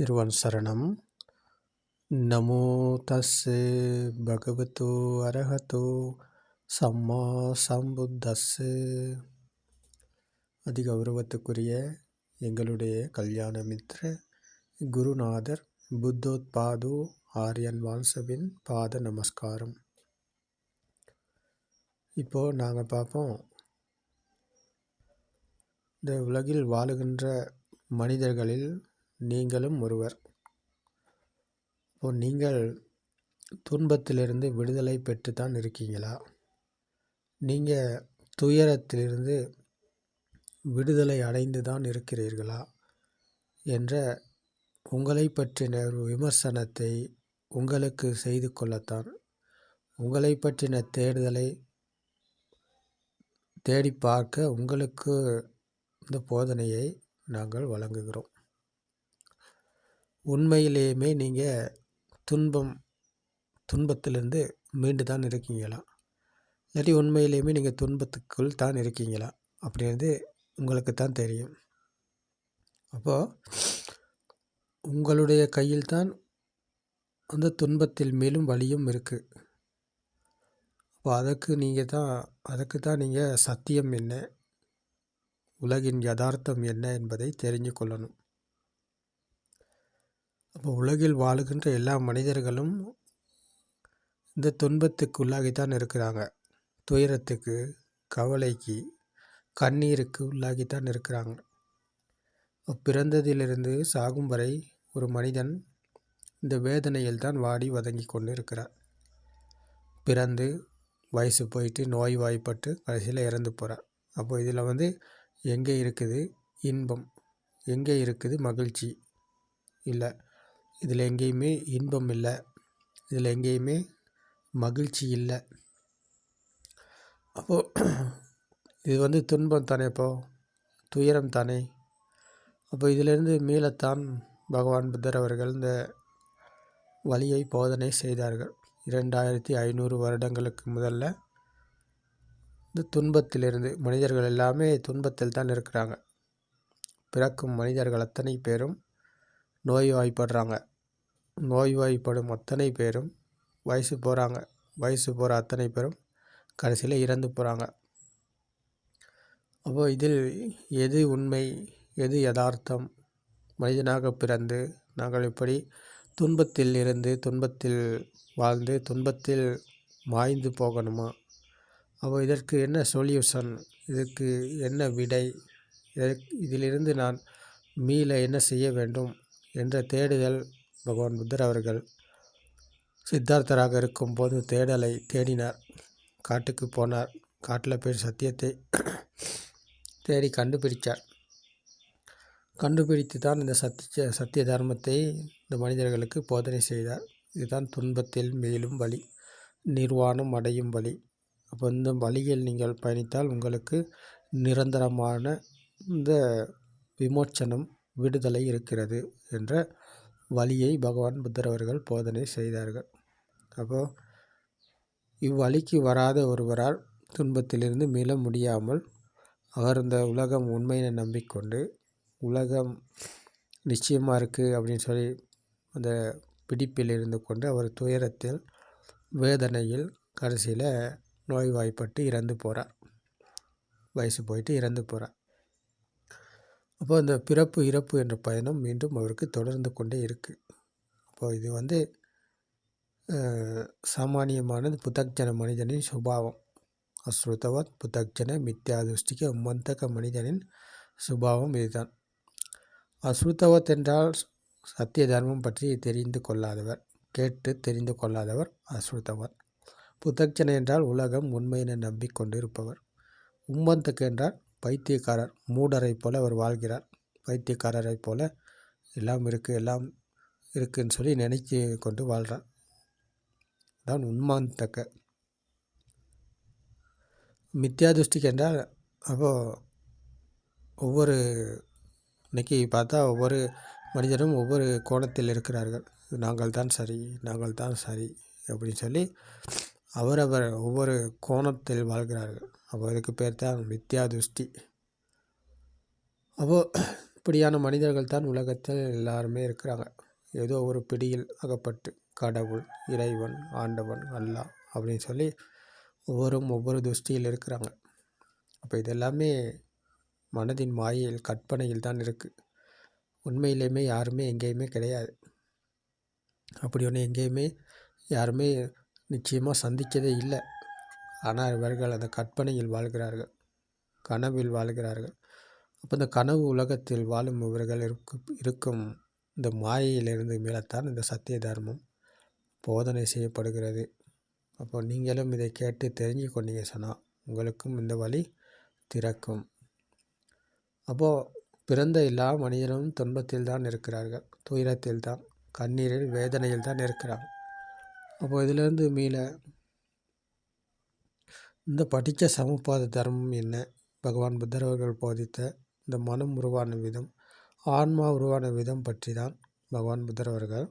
திருவன் சரணம். நமோ தஸ்ஸு பகவத்து அரஹதோ சம்மா சம்புத்தஸ்ஸு. அதிகௌரவத்துக்குரிய எங்களுடைய கல்யாண மித்ர குருநாதர் புத்தோத்பாது ஆரியன் வான்சவின் பாத நமஸ்காரம். இப்போது நாங்கள் பார்ப்போம். இந்த உலகில் வாழுகின்ற மனிதர்களில் நீங்களும் ஒருவர். இப்போ நீங்கள் துன்பத்திலிருந்து விடுதலை பெற்று தான் இருக்கீங்களா? நீங்கள் துயரத்திலிருந்து விடுதலை அடைந்து தான் இருக்கிறீர்களா? என்ற உங்களை பற்றின ஒரு விமர்சனத்தை உங்களுக்கு செய்து கொள்ளத்தான். உங்களை பற்றின தேடுதலை தேடி பார்க்க உங்களுக்கு இந்த போதனையை நாங்கள் வழங்குகிறோம். உண்மையிலேயுமே நீங்கள் துன்பம் துன்பத்திலேருந்து மீண்டு தான் இருக்கீங்களா? இல்லாட்டி உண்மையிலேயுமே நீங்கள் துன்பத்துக்குள் தான் இருக்கீங்களா? அப்படின்றது உங்களுக்கு தான் தெரியும். அப்போது உங்களுடைய கையில் தான் அந்த துன்பத்தில் மேலும் வழியும் இருக்குது அப்போ அதுக்கு நீங்கள் தான் அதுக்கு தான் நீங்கள் சத்தியம் என்ன? உலகின் யதார்த்தம் என்ன என்பதை தெரிஞ்சு கொள்ளணும். இப்போ உலகில் வாழுகின்ற எல்லா மனிதர்களும் இந்த துன்பத்துக்கு உள்ளாகித்தான் இருக்கிறாங்க. துயரத்துக்கு கவலைக்கு கண்ணீருக்கு உள்ளாகித்தான் இருக்கிறாங்க. பிறந்ததிலிருந்து சாகும் வரை ஒரு மனிதன் இந்த வேதனையில் தான் வாடி வதங்கி கொண்டு இருக்கிறார் பிறந்து வயசு போயிட்டு நோய் வாய்ப்பட்டு கடைசியில் இறந்து போகிறார் அப்போ இதில் வந்து எங்கே இருக்குது இன்பம்? எங்கே இருக்குது மகிழ்ச்சி? இல்லை இதில் எங்கேயுமே இன்பம் இல்லை. இதில் எங்கேயுமே மகிழ்ச்சி இல்லை. அப்போது இது வந்து துன்பம் தானே இப்போது துயரம் தானே? அப்போ இதிலிருந்து மீளத்தான் பகவான் புத்தர் அவர்கள் இந்த வழியை போதனை செய்தார்கள். இரண்டாயிரத்தி ஐநூறு வருடங்களுக்கு முதல்ல இந்த துன்பத்திலிருந்து மனிதர்கள் எல்லாமே துன்பத்தில் தான் இருக்கிறாங்க. பிறக்கும் மனிதர்கள் அத்தனை பேரும் நோய்வாய்ப்படுறாங்க. நோய்வாய்ப்படும் அத்தனை பேரும் வயசு போகிறாங்க வயசு போகிற அத்தனை பேரும் கடைசியில் இறந்து போகிறாங்க அப்போது இதில் எது உண்மை? எது யதார்த்தம்? மனிதனாக பிறந்து நாங்கள் இப்படி துன்பத்தில் இருந்து துன்பத்தில் வாழ்ந்து துன்பத்தில் மாய்ந்து போகணுமா? அப்போ இதற்கு என்ன சொல்யூஷன் இதற்கு என்ன விடை? இதிலிருந்து நான் மீள என்ன செய்ய வேண்டும்? என்ற தேடுதல் பகவான் புத்தர் அவர்கள் சித்தார்த்தராக இருக்கும்போது தேடலை தேடினார். காட்டுக்கு போனார். காட்டில் போய் சத்தியத்தை தேடி கண்டுபிடித்தார் கண்டுபிடித்து தான் இந்த சத்திய சத்திய தர்மத்தை இந்த மனிதர்களுக்கு போதனை செய்தார். இதுதான் துன்பத்தில் மேலும் வழி நிர்வாணம் அடையும் வழி. அப்போ இந்த வழியில் நீங்கள் பயணித்தால் உங்களுக்கு நிரந்தரமான இந்த விமோச்சனம் விடுதலை இருக்கிறது என்ற வழியை பகவான் புத்தர் அவர்கள் போதனை செய்தார்கள். அப்போது இவ்வழிக்கு வராத ஒருவரால் துன்பத்திலிருந்து மீள முடியாமல் அவர் இந்த உலகம் உண்மையை நம்பிக்கொண்டு உலகம் நிச்சயமாக இருக்குது அப்படின்னு சொல்லி அந்த பிடிப்பில் இருந்து கொண்டு அவர் துயரத்தில் வேதனையில் கடைசியில் நோய்வாய்ப்பட்டு இறந்து போகிறார் வயசு போயிட்டு இறந்து போகிறார் அப்போ அந்த பிறப்பு இறப்பு என்ற பயணம் மீண்டும் அவருக்கு தொடர்ந்து கொண்டே இருக்குது அப்போது இது வந்து சாமானியமானது புத்தக்ஜன மனிதனின் சுபாவம். அஸ்ருதவத் புத்தக்ஜன மித்யாதுஷ்டிக மந்தக மனிதனின் சுபாவம் இதுதான். அஸ்ருதவத் என்றால் சத்திய தர்மம் பற்றி தெரிந்து கொள்ளாதவர் கேட்டு தெரிந்து கொள்ளாதவர் அஸ்ருதவர் புத்தக்ஜன என்றால் உலகம் உண்மையினை நம்பிக்கொண்டிருப்பவர். உம்மந்தக்கு என்றால் பைத்தியக்காரர் மூடரை போல அவர் வாழ்கிறார். பைத்தியக்காரரை போல எல்லாம் இருக்குது எல்லாம் இருக்குன்னு சொல்லி நினைச்சு கொண்டு வாழ்கிறார் தான் உண்மாந்தக்க மித்யாதுஷ்டிக்கு என்றால் அப்போது ஒவ்வொரு இன்னைக்கு பார்த்தா ஒவ்வொரு மனிதரும் ஒவ்வொரு கோணத்தில் இருக்கிறார்கள். நாங்கள் தான் சரி நாங்கள் தான் சரி அப்படின்னு சொல்லி அவரவர் ஒவ்வொரு கோணத்தில் வாழ்கிறார்கள். அப்போ அதுக்கு பேர் தான் வித்யா துஷ்டி அப்போது இப்படியான மனிதர்கள் தான் உலகத்தில் எல்லாருமே இருக்கிறாங்க. ஏதோ ஒரு பிடியில் அகப்பட்டு கடவுள் இறைவன் ஆண்டவன் அல்லாஹ் அப்படின்னு சொல்லி ஒவ்வொரும் ஒவ்வொரு துஷ்டியில் இருக்கிறாங்க. அப்போ இதெல்லாமே மனதின் மாயையில் கற்பனையில் தான் இருக்குது உண்மையிலேயுமே யாருமே எங்கேயுமே கிடையாது. அப்படி ஒன்று எங்கேயுமே யாருமே நிச்சயமாக சந்திக்கதே இல்லை. ஆனால் இவர்கள் அந்த கற்பனையில் வாழ்கிறார்கள் கனவில் வாழ்கிறார்கள். அப்போ இந்த கனவு உலகத்தில் வாழும் இவர்கள் இருக்கும் இருக்கும் இந்த மாயையிலிருந்து மேலத்தான் இந்த சத்திய தர்மம் போதனை செய்யப்படுகிறது. அப்போ நீங்களும் இதை கேட்டு தெரிஞ்சு கொண்டீங்க சொன்னால் உங்களுக்கும் இந்த வழி திறக்கும். அப்போது பிறந்த எல்லா மனிதரும் துன்பத்தில் தான் இருக்கிறார்கள் துயரத்தில் தான் கண்ணீரில் வேதனையில் தான் இருக்கிறாங்க அப்போது இதிலிருந்து மீள இந்த படித்த சமபாத தர்மம் என்ன? பகவான் புத்தர் அவர்கள் போதித்த இந்த மனம் உருவான விதம் ஆன்மா உருவான விதம் பற்றி தான் பகவான் புத்தர் அவர்கள்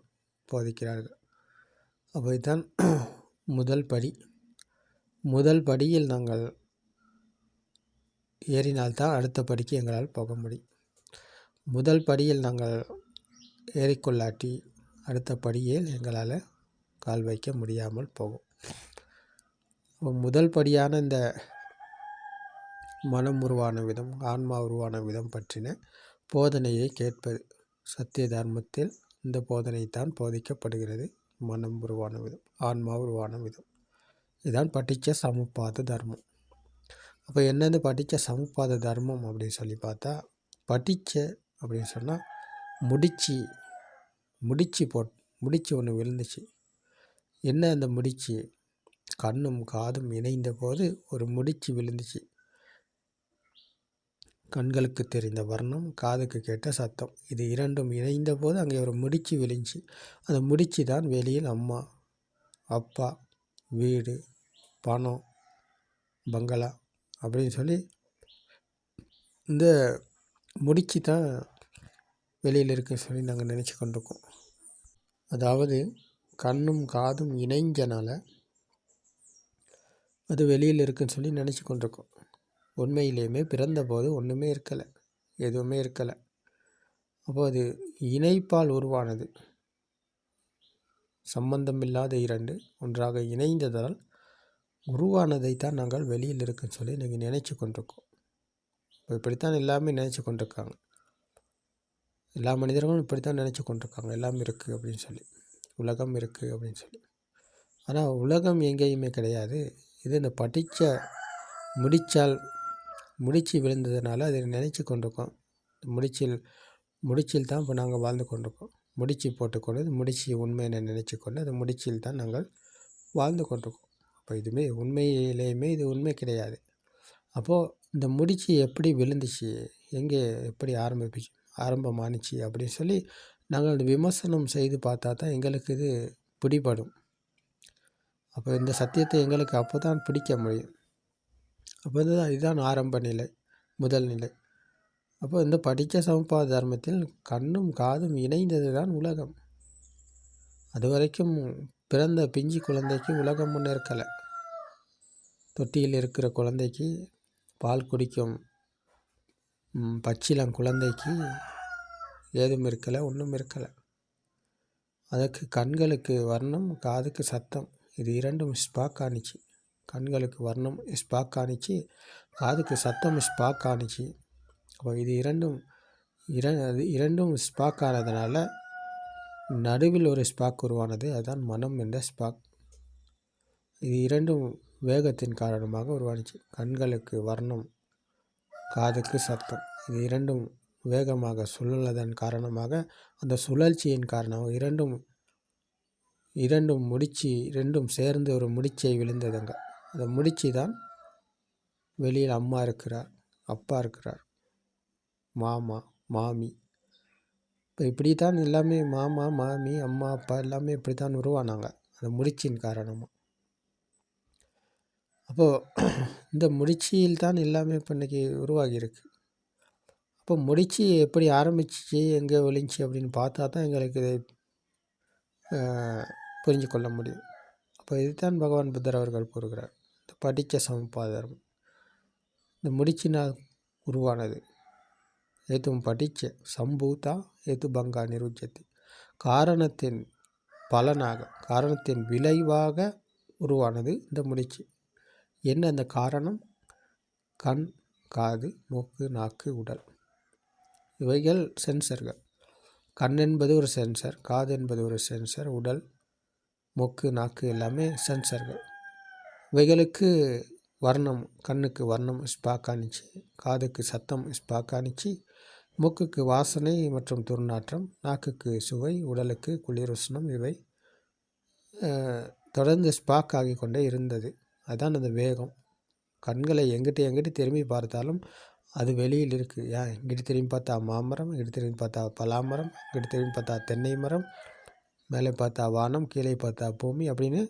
போதிக்கிறார்கள். அப்போ இதுதான் முதல் படி. முதல் படியில் நாங்கள் ஏறினால்தான் அடுத்த படிக்கு எங்களால் போக முடியும். முதல் படியில் நாங்கள் ஏறிக்கொள்ளாட்டி அடுத்த படியில் எங்களால் கால் வைக்க முடியாமல் போகும். முதல் படியான இந்த மனம் உருவான விதம் ஆன்மா உருவான விதம் பற்றின போதனையை கேட்பது. சத்திய தர்மத்தில் இந்த போதனை தான் போதிக்கப்படுகிறது. மனம் உருவான விதம் ஆன்மா உருவான விதம். இதுதான் பட்டிச்ச சமுப்பாத தர்மம். அப்போ என்னது படித்த சமுப்பாத தர்மம் அப்படின்னு சொல்லி பார்த்தா படித்த அப்படின்னு சொன்னால் முடிச்சு முடிச்சு போட் முடிச்சு ஒன்று விழுந்துச்சு. என்ன அந்த முடிச்சு? கண்ணும் காதும் இணைந்த போது ஒரு முடிச்சு விழுந்துச்சு. கண்களுக்கு தெரிந்த வர்ணம் காதுக்கு கேட்ட சத்தம். இது இரண்டும் இணைந்த போது அங்கே ஒரு முடிச்சு விழுந்துச்சு. அந்த முடிச்சு தான் வெளியில் அம்மா அப்பா வீடு பணம் பங்களா அப்படின்னு சொல்லி இந்த முடிச்சு தான் வெளியில் இருக்க சொல்லி நாங்கள் நினச்சி கொண்டிருக்கோம். அதாவது கண்ணும் காதும் இணைஞ்சனால அது வெளியில் இருக்குன்னு சொல்லி நினச்சி கொண்டிருக்கோம். உண்மையிலேயுமே பிறந்தபோது ஒன்றுமே இருக்கலை. எதுவுமே இருக்கலை. அப்போ அது இணைப்பால் உருவானது. சம்பந்தமில்லாத இரண்டு ஒன்றாக இணைந்ததால் உருவானதை தான் நாங்கள் வெளியில் இருக்குன்னு சொல்லி நீங்கள் நினச்சி கொண்டிருக்கோம். இப்போ இப்படித்தான் எல்லாமே நினச்சி கொண்டிருக்காங்க. எல்லா மனிதர்களும் இப்படித்தான் நினச்சி கொண்டிருக்காங்க. எல்லாம் இருக்குது அப்படின்னு சொல்லி. உலகம் இருக்குது அப்படின்னு சொல்லி. ஆனால் உலகம் எங்கேயுமே கிடையாது. இது இந்த படித்த முடிச்சால் முடிச்சு விழுந்ததுனால அதை நினச்சி கொண்டிருக்கோம். முடிச்சில் முடிச்சில் தான் இப்போ நாங்கள் வாழ்ந்து கொண்டிருக்கோம். முடிச்சு போட்டுக்கொண்டு முடிச்சு உண்மையை நினச்சி கொண்டு அந்த முடிச்சில் தான் நாங்கள் வாழ்ந்து கொண்டிருக்கோம். அப்போ இதுவுமே உண்மையிலேயுமே இது உண்மை கிடையாது. அப்போது இந்த முடிச்சு எப்படி விழுந்துச்சு எங்கே எப்படி ஆரம்பிச்சு ஆரம்பமானுச்சு அப்படின்னு சொல்லி நாங்கள் விமர்சனம் செய்து பார்த்தா தான் எங்களுக்கு இது பிடிபடும். அப்போ இந்த சத்தியத்தை எங்களுக்கு அப்போ தான் பிடிக்க முடியும். அப்போ இதுதான் இதுதான் ஆரம்ப நிலை முதல் நிலை. அப்போ இந்த படித்த சமபாத தர்மத்தில் கண்ணும் காதும் இணைந்தது தான் உலகம். அது வரைக்கும் பிறந்த பிஞ்சு குழந்தைக்கு உலகம் ஒன்று இருக்கலை. தொட்டியில் இருக்கிற குழந்தைக்கு பால் குடிக்கும் பச்சிலம் குழந்தைக்கு ஏதும் இருக்கலை ஒன்றும் இருக்கலை. அதற்கு கண்களுக்கு வர்ணம் காதுக்கு சத்தம். இது இரண்டும் ஸ்பாக் ஆணிச்சு கண்களுக்கு வர்ணம் ஸ்பாக் ஆணிச்சு காதுக்கு சத்தம் ஸ்பாக் ஆணிச்சு அப்போ இது இரண்டும் இர இரண்டும் ஸ்பாக் ஆனதுனால நடுவில் ஒரு ஸ்பாக் உருவானது அதுதான் மனம் என்ற ஸ்பாக். இது இரண்டும் வேகத்தின் காரணமாக உருவானுச்சு. கண்களுக்கு வர்ணம் காதுக்கு சத்தம் இது இரண்டும் வேகமாக சுழலதன் காரணமாக அந்த சுழற்சியின் காரணமாக இரண்டும் இரண்டும் முடிச்சு ரெண்டும் சேர்ந்து ஒரு முடிச்சை விழுந்ததுங்க. அந்த முடிச்சு தான் வெளியில் அம்மா இருக்கிறார் அப்பா இருக்கிறார் மாமா மாமி. இப்போ இப்படி தான் எல்லாமே மாமா மாமி அம்மா அப்பா எல்லாமே இப்படி தான் உருவானாங்க அந்த முடிச்சின் காரணமாக அப்போது இந்த முடிச்சியில் தான் எல்லாமே இப்போ இன்றைக்கி உருவாகியிருக்கு. அப்போ முடிச்சு எப்படி ஆரம்பிச்சிச்சு எங்கே ஒழிஞ்சி அப்படின்னு பார்த்தா தான் எங்களுக்கு புரிஞ்சு கொள்ள முடியும். அப்போ இதுதான் பகவான் புத்தர் அவர்கள் கூறுகிறார். இந்த படித்த சமபாதரம் இந்த முடிச்சினால் உருவானது. ஏத்தும் படிச்ச சம்பூதா ஏத்து பங்கா நிருஜ்யத்தி காரணத்தின் பலனாக காரணத்தின் விளைவாக உருவானது இந்த முடிச்சு. என்ன அந்த காரணம்? கண் காது மூக்கு நாக்கு உடல். இவைகள் சென்சர்கள். கண் என்பது ஒரு சென்சர் காது என்பது ஒரு சென்சர் உடல் மூக்கு நாக்கு எல்லாமே சென்சர்கள் இவைகளுக்கு வர்ணம் கண்ணுக்கு வர்ணம் ஸ்பாக்கானிச்சு காதுக்கு சத்தம் ஸ்பாக்கானிச்சு மூக்குக்கு வாசனை மற்றும் துர்நாற்றம் நாக்குக்கு சுவை உடலுக்கு குளிர் இவை தொடர்ந்து ஸ்பாக் ஆகி கொண்டே இருந்தது. அதுதான் அந்த வேகம். கண்களை எங்கிட்ட எங்கிட்ட திரும்பி பார்த்தாலும் அது வெளியில் இருக்குது ஏன் இங்கிட்டு திரும்பி பார்த்தா மாமரம் இங்கிட்டு திரும்பி பார்த்தா பலாமரம் இங்கிட்டு திரும்பி பார்த்தா தென்னை மரம் மேலே பார்த்தா வானம் கீழே பார்த்தா பூமி அப்படின்னு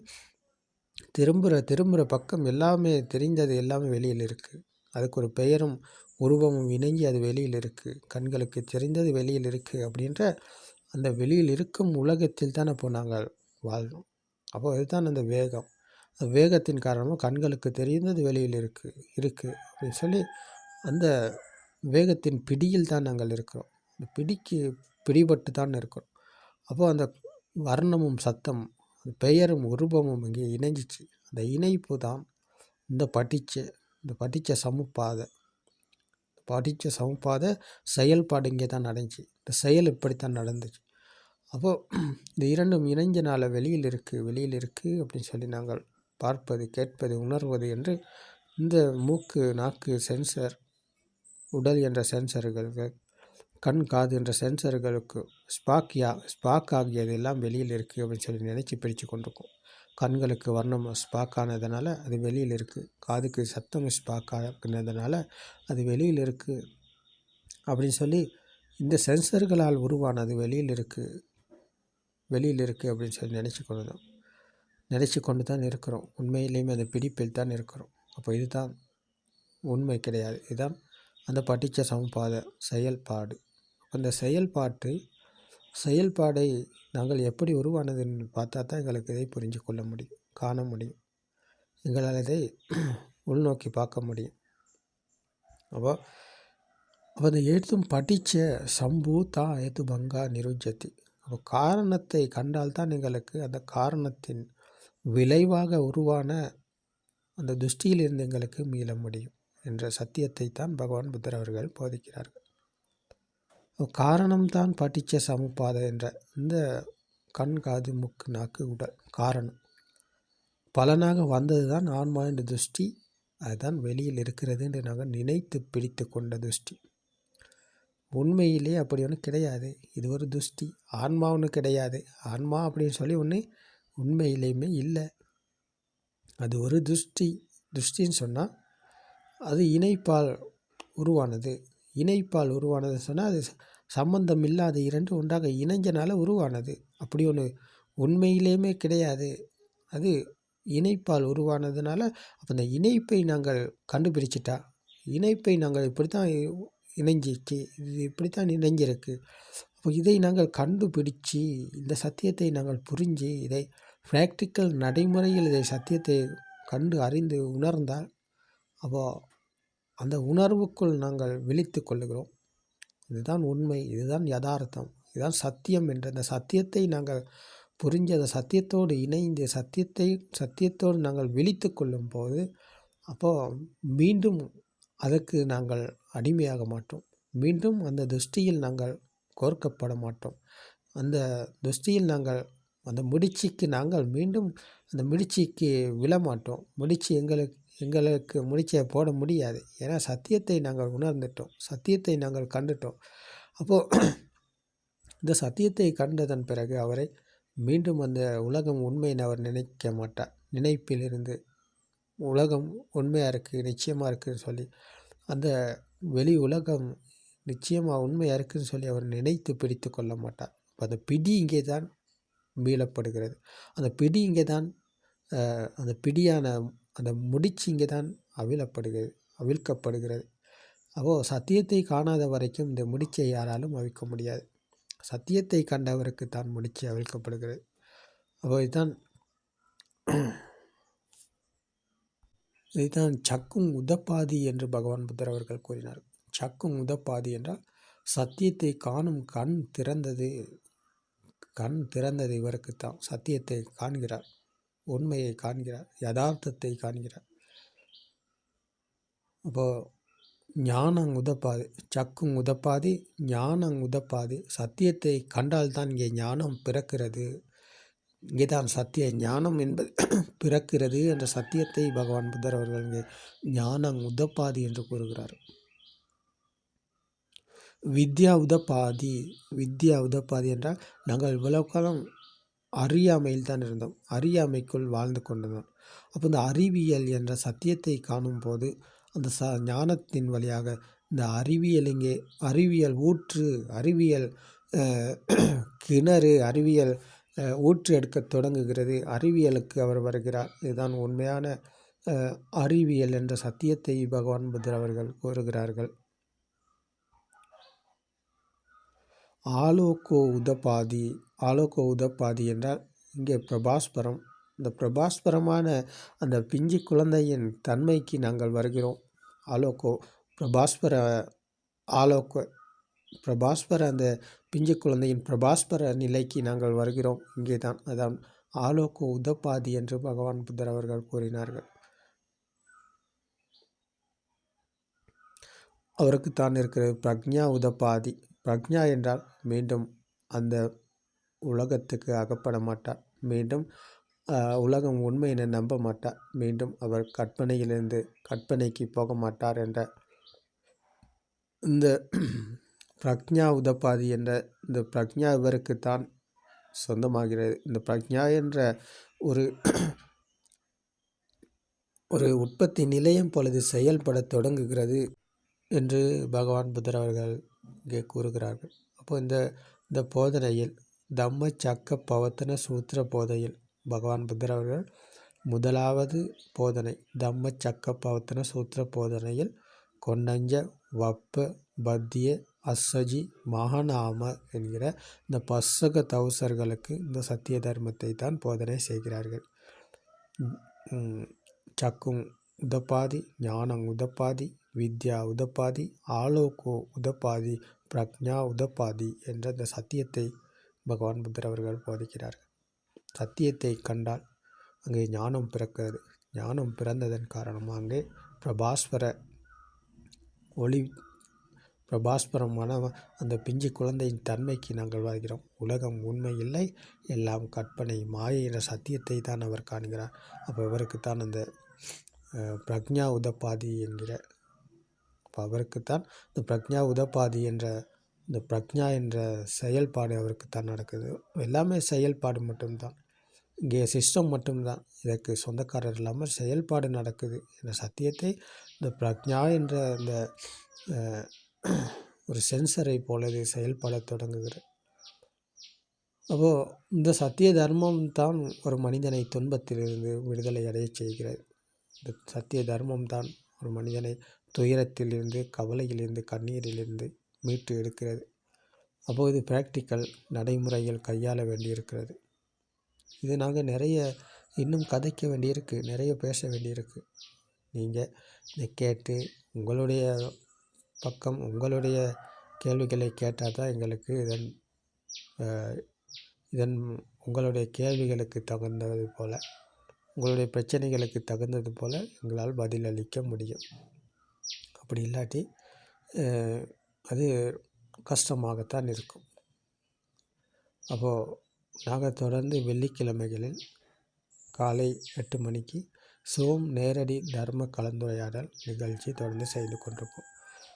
திரும்புகிற திரும்புகிற பக்கம் எல்லாமே தெரிஞ்சது எல்லாமே வெளியில் இருக்குது அதுக்கு ஒரு பெயரும் உருவமும் இணங்கி அது வெளியில் இருக்குது கண்களுக்கு தெரிந்தது வெளியில் இருக்குது அப்படின்ற அந்த வெளியில் இருக்கும் உலகத்தில் தான் அப்போ நாங்கள் வாழ்ந்தோம் அப்போ இதுதான் அந்த வேகம். அந்த வேகத்தின் காரணமாக கண்களுக்கு தெரிந்தது வெளியில் இருக்குது இருக்குது அப்படின்னு சொல்லி அந்த வேகத்தின் பிடியில் தான் நாங்கள் இருக்கிறோம். இந்த பிடிக்கு பிடிபட்டு தான் இருக்கிறோம். அப்போது அந்த வர்ணமும் சத்தம் பெயரும் உருவமும் இங்கே இணைஞ்சிச்சு. அந்த இணைப்பு தான் இந்த படிச்ச இந்த படித்த சமுப்பாதை படித்த சமுப்பாதை செயல்பாடு இங்கே தான் நடந்துச்சு இந்த செயல் இப்படித்தான் நடந்துச்சு. அப்போது இந்த இரண்டும் இணைஞ்சனால வெளியில் இருக்குது வெளியில் இருக்குது அப்படின்னு சொல்லி நாங்கள் பார்ப்பது கேட்பது உணர்வது என்று இந்த மூக்கு நாக்கு சென்சர் உடல் என்ற சென்சர்கள் கண் காது என்ற சென்சர்களுக்கு ஸ்பாக்கியா ஸ்பாக் ஆகியது எல்லாம் வெளியில் இருக்குது அப்படின்னு சொல்லி நினச்சி பிரித்து கொண்டிருக்கோம். கண்களுக்கு வர்ணம் ஸ்பாக் ஆனதுனால அது வெளியில் இருக்குது காதுக்கு சத்தம் ஸ்பாக் ஆகினதுனால அது வெளியில் இருக்குது அப்படின்னு சொல்லி இந்த சென்சர்களால் உருவானது வெளியில் இருக்குது வெளியில் இருக்குது அப்படின்னு சொல்லி நினச்சி கொண்டு தான் நினச்சி கொண்டு தான் இருக்கிறோம். உண்மையிலேயுமே அந்த பிடிப்பில் தான் இருக்கிறோம். அப்போ இதுதான் உண்மை கிடையாது. இதுதான் அந்த படித்த சமபாத செயல்பாடு. அந்த செயல்பாட்டை செயல்பாடை நாங்கள் எப்படி உருவானதுன்னு பார்த்தா தான் எங்களுக்கு இதை புரிஞ்சு கொள்ள முடியும் காண முடியும். எங்களால் இதை உள்நோக்கி பார்க்க முடியும். அப்போ அப்போ அந்த எழுத்தும் படித்த சம்பு தா ஏத்து பங்கா நிருஜத்தி அப்போ காரணத்தை கண்டால்தான் எங்களுக்கு அந்த காரணத்தின் விளைவாக உருவான அந்த துஷ்டியிலிருந்து எங்களுக்கு மீள முடியும். என்ற சத்தியத்தை தான் பகவான் புத்தர் அவர்கள் போதிக்கிறார்கள். காரணம்தான் பட்டிச்ச சமுப்பாத என்ற இந்த கண் காது முக்கு நாக்கு உடல் காரணம். பலனாக வந்தது தான் ஆன்மா என்ற துஷ்டி. அதுதான் வெளியில் இருக்கிறது என்று நாங்கள் நினைத்து பிடித்து கொண்ட துஷ்டி. உண்மையிலே அப்படி ஒன்று கிடையாது. இது ஒரு துஷ்டி. ஆன்மா ஒன்று கிடையாது. ஆன்மா அப்படின்னு சொல்லி ஒன்று உண்மையிலேயுமே இல்லை. அது ஒரு துஷ்டி. துஷ்டின்னு சொன்னால் அது இணைப்பால் உருவானது. இணைப்பால் உருவானது சொன்னால் அது சம்பந்தம் இல்லாத இரண்டு ஒன்றாக இணைஞ்சனால உருவானது. அப்படி ஒன்று உண்மையிலேயுமே கிடையாது. அது இணைப்பால் உருவானதுனால அப்போ அந்த இணைப்பை நாங்கள் கண்டுபிடிச்சிட்டா? இணைப்பை நாங்கள் இப்படி தான் இணைஞ்சிச்சு. இது இப்படி தான் இணைஞ்சிருக்கு. அப்போ இதை நாங்கள் கண்டுபிடிச்சி இந்த சத்தியத்தை நாங்கள் புரிஞ்சு இதை ப்ராக்டிக்கல் நடைமுறையில் இதை சத்தியத்தை கண்டு அறிந்து உணர்ந்தால் அப்போது அந்த உணர்வுக்குள் நாங்கள் விழித்து கொள்ளுகிறோம். இதுதான் உண்மை இதுதான் யதார்த்தம் இதுதான் சத்தியம் என்ற அந்த சத்தியத்தை நாங்கள் புரிஞ்ச அந்த சத்தியத்தோடு இணைந்து சத்தியத்தை சத்தியத்தோடு நாங்கள் விழித்து கொள்ளும் போது அப்போது மீண்டும் அதற்கு நாங்கள் அடிமையாக மாட்டோம். மீண்டும் அந்த துஷ்டியில் நாங்கள் கோர்க்கப்பட மாட்டோம். அந்த துஷ்டியில் நாங்கள் அந்த முடிச்சிக்கு நாங்கள் மீண்டும் அந்த முடிச்சிக்கு விழமாட்டோம் முடிச்சு எங்களுக்கு எங்களுக்கு முடிச்சை போட முடியாது. ஏன்னா சத்தியத்தை நாங்கள் உணர்ந்துட்டோம். சத்தியத்தை நாங்கள் கண்டுட்டோம். அப்போது இந்த சத்தியத்தை கண்டதன் பிறகு அவரை மீண்டும் அந்த உலகம் உண்மைன்னு அவர் நினைக்க மாட்டார். நினைப்பிலிருந்து உலகம் உண்மையாக இருக்குது நிச்சயமாக இருக்குதுன்னு சொல்லி அந்த வெளி உலகம் நிச்சயமாக உண்மையாக இருக்குதுன்னு சொல்லி அவர் நினைத்து பிடித்து கொள்ள மாட்டார். அந்த பிடி இங்கே தான் மீளப்படுகிறது. அந்த பிடி இங்கே தான் அந்த பிடியான அந்த முடிச்சு இங்கே தான் அவிழப்படுகிறது அவிழ்க்கப்படுகிறது. அப்போது சத்தியத்தை காணாத வரைக்கும் இந்த முடிச்சை யாராலும் அவிழ்க்க முடியாது. சத்தியத்தை கண்டவருக்கு தான் முடிச்சு அவிழ்க்கப்படுகிறது. அப்போ இதுதான் இதுதான் சக்கும் உதப்பாதி என்று பகவான் புத்தர் அவர்கள் கூறினார். சக்கும் உதப்பாதி என்றால் சத்தியத்தை காணும் கண் திறந்தது கண் திறந்தது இவருக்கு தான் சத்தியத்தை காண்கிறார். உண்மையை காண்கிறார் யதார்த்தத்தை காண்கிறார். அப்போது ஞானம் உதப்பாது சக்கும் உதப்பாது ஞானம் உதப்பாது. சத்தியத்தை கண்டால்தான் இங்கே ஞானம் பிறக்கிறது. இங்கேதான் சத்திய ஞானம் என்பது பிறக்கிறது என்ற சத்தியத்தை பகவான் புத்தர் அவர்கள் இங்கே ஞானம் உதப்பாதி என்று கூறுகிறார். வித்யா உதப்பாதி வித்யா உதப்பாதி என்றால் நாங்கள் இவ்வளவு காலம் அறியாமையில் தான் இருந்தோம். அறியாமைக்குள் வாழ்ந்து கொண்டிருந்தோம் அப்போ இந்த அறிவியல் என்ற சத்தியத்தை காணும் போது அந்த ச ஞானத்தின் வழியாக இந்த அறிவியல் இங்கே அறிவியல் ஊற்று அறிவியல் கிணறு அறிவியல் ஊற்று எடுக்க தொடங்குகிறது. அறிவியலுக்கு அவர் வருகிறார். இதுதான் உண்மையான அறிவியல் என்ற சத்தியத்தை பகவான் புத்தர் அவர்கள் கூறுகிறார்கள். ஆலோகோ உதபாதி ஆலோக உதப்பாதி என்றால் இங்கே பிரபாஸ்பரம். இந்த பிரபாஸ்பரமான அந்த பிஞ்சு குழந்தையின் தன்மைக்கு நாங்கள் வருகிறோம். ஆலோக்கோ பிரபாஸ்பர ஆலோக்கோ பிரபாஸ்பர அந்த பிஞ்சு குழந்தையின் பிரபாஸ்பர நிலைக்கு நாங்கள் வருகிறோம். இங்கே தான் அதான் ஆலோகோ உதப்பாதி என்று பகவான் புத்தர் அவர்கள் கூறினார்கள். அவருக்கு தான் இருக்கிறது பிரக்ஞா உதப்பாதி பிரக்ஞா என்றால் மீண்டும் அந்த உலகத்துக்கு அகப்பட மாட்டார் மீண்டும் உலகம் உண்மை என நம்ப மாட்டார் மீண்டும் அவர் கற்பனையிலிருந்து கற்பனைக்கு போக மாட்டார் என்ற இந்த பிரக்ஞா உதப்பாதி என்ற இந்த பிரக்ஞா இவருக்கு தான் சொந்தமாகிறது. இந்த பிரக்ஞா என்ற ஒரு ஒரு உற்பத்தி நிலையம் பொழுது செயல்பட தொடங்குகிறது என்று பகவான் புத்தர் அவர்கள் இங்கே கூறுகிறார்கள். அப்போ இந்த இந்த போதனையில் தம்ம சக்க பவத்தன சூத்திர போதையில் பகவான் புத்தர் அவர்கள் முதலாவது போதனை தம்ம சக்க பவத்தன சூத்திர போதனையில் கொன்னஞ்ச வப்ப பத்திய அஸ்ஸஜி மகநாம என்கிற இந்த பசக தவுசர்களுக்கு இந்த சத்திய தர்மத்தை தான் போதனை செய்கிறார்கள். சக்கும் உதப்பாதி ஞானம் உதப்பாதி வித்யா உதப்பாதி ஆலோகோ உதப்பாதி பிரக்ஞா உதப்பாதி என்ற இந்த சத்தியத்தை பகவான் புத்தர் அவர்கள் போதிக்கிறார்கள். சத்தியத்தை கண்டால் அங்கே ஞானம் பிறக்கிறது. ஞானம் பிறந்ததன் காரணமாக அங்கே பிரபாஸ்வர ஒளி பிரபாஸ்பரமான அந்த பிஞ்சு குழந்தையின் தன்மைக்கு நாங்கள் வாழ்கிறோம். உலகம் உண்மை இல்லை. எல்லாம் கற்பனை மாயை என்ற சத்தியத்தை தான் அவர் காண்கிறார். அப்போ இவருக்குத்தான் அந்த பிரக்ஞா உதப்பாதி என்கிற அப்போ அவருக்குத்தான் இந்த பிரக்ஞா உதப்பாதி என்ற இந்த பிரக்ஞா என்ற செயல்பாடு அவருக்கு தான் நடக்குது. எல்லாமே செயல்பாடு மட்டும்தான். இங்கே சிஸ்டம் மட்டும்தான். இதற்கு சொந்தக்காரர் இல்லாமல் செயல்பாடு நடக்குது இந்த சத்தியத்தை இந்த பிரக்ஞா என்ற இந்த ஒரு சென்சரை போல இது செயல்பட தொடங்குகிறது. அப்போது இந்த சத்திய தர்மம் தான் ஒரு மனிதனை துன்பத்திலிருந்து விடுதலை அடைய செய்கிறது. இந்த சத்திய தர்மம் தான் ஒரு மனிதனை துயரத்திலிருந்து கவலையிலிருந்து கண்ணீரிலிருந்து மீட்டு எடுக்கிறது. அப்போது ப்ராக்டிக்கல் நடைமுறைகள் கையாள வேண்டியிருக்கிறது. இது நாங்கள் நிறைய இன்னும் கதைக்க வேண்டியிருக்கு நிறைய பேச வேண்டியிருக்கு. நீங்கள் இதை கேட்டு உங்களுடைய பக்கம் உங்களுடைய கேள்விகளை கேட்டால் தான் எங்களுக்கு இதன் இதன் உங்களுடைய கேள்விகளுக்கு தகுந்தது போல் உங்களுடைய பிரச்சனைகளுக்கு தகுந்தது போல் எங்களால் பதில் அளிக்க முடியும். அப்படி இல்லாட்டி அது கஷ்டமாகத்தான் இருக்கும். அப்போது நாங்கள் தொடர்ந்து வெள்ளிக்கிழமைகளில் காலை எட்டு மணிக்கு சோம் நேரடி தர்ம கலந்துரையாடல் நிகழ்ச்சி தொடர்ந்து செய்து கொண்டிருப்போம்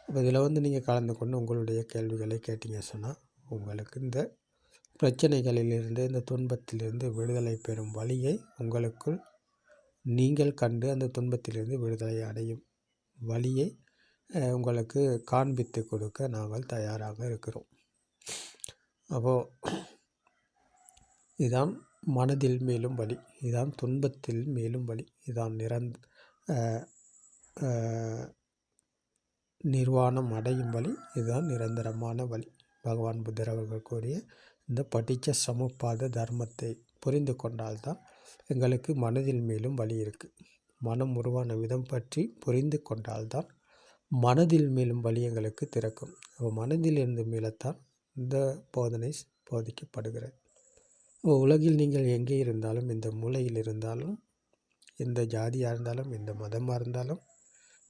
இப்போ இதில் வந்து நீங்கள் கலந்து கொண்டு உங்களுடைய கேள்விகளை கேட்டீங்க சொன்னால் உங்களுக்கு இந்த பிரச்சனைகளிலிருந்து இந்த துன்பத்திலிருந்து விடுதலை பெறும் வழியை உங்களுக்குள் நீங்கள் கண்டு அந்த துன்பத்திலிருந்து விடுதலை அடையும் வழியை உங்களுக்கு காண்பித்து கொடுக்க நாங்கள் தயாராக இருக்கிறோம். அப்போது இதுதான் மனதில் மேலும் வழி இதுதான் துன்பத்தில் மேலும் வழி இதுதான் நிரந் நிர்வாணம் அடையும் வழி இதுதான் நிரந்தரமான வழி பகவான் புத்தர் அவர்கள் கூறிய இந்த படித்த சமுப்பாத தர்மத்தை புரிந்து கொண்டால்தான் எங்களுக்கு மனதில் மேலும் வழி இருக்குது மனம் உருவான விதம் பற்றி புரிந்து கொண்டால்தான் மனதில் மேலும் வழி எங்களுக்கு திறக்கும் அப்போ மனதிலிருந்து மீளத்தான் இந்த போதனை போதிக்கப்படுகிறது. உலகில் நீங்கள் எங்கே இருந்தாலும் இந்த மூலையில் இருந்தாலும் எந்த ஜாதியாக இருந்தாலும் எந்த மதமாக இருந்தாலும்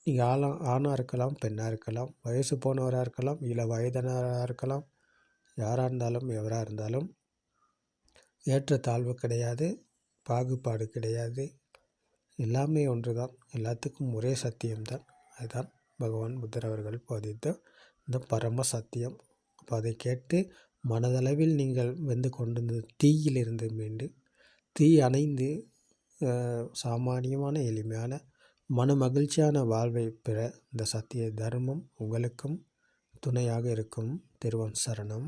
நீங்கள் ஆளா ஆணாக இருக்கலாம் பெண்ணாக இருக்கலாம் வயசு போனவராக இருக்கலாம் இல்லை வயதானவராக இருக்கலாம் யாராக இருந்தாலும் எவராக இருந்தாலும் ஏற்றத்தாழ்வு கிடையாது பாகுபாடு கிடையாது. எல்லாமே ஒன்று தான் எல்லாத்துக்கும் ஒரே சத்தியம்தான். அதுதான் பகவான் புத்தர் அவர்கள் போதித்த இந்த பரம சத்தியம். அப்போ அதை கேட்டு மனதளவில் நீங்கள் வெந்து கொண்டிருந்த தீயிலிருந்து மீண்டு தீ அணைந்து சாமானியமான எளிமையான மன மகிழ்ச்சியான வாழ்வை பெற இந்த சத்திய தர்மம் உங்களுக்கும் துணையாக இருக்கும். திருவன் சரணம்.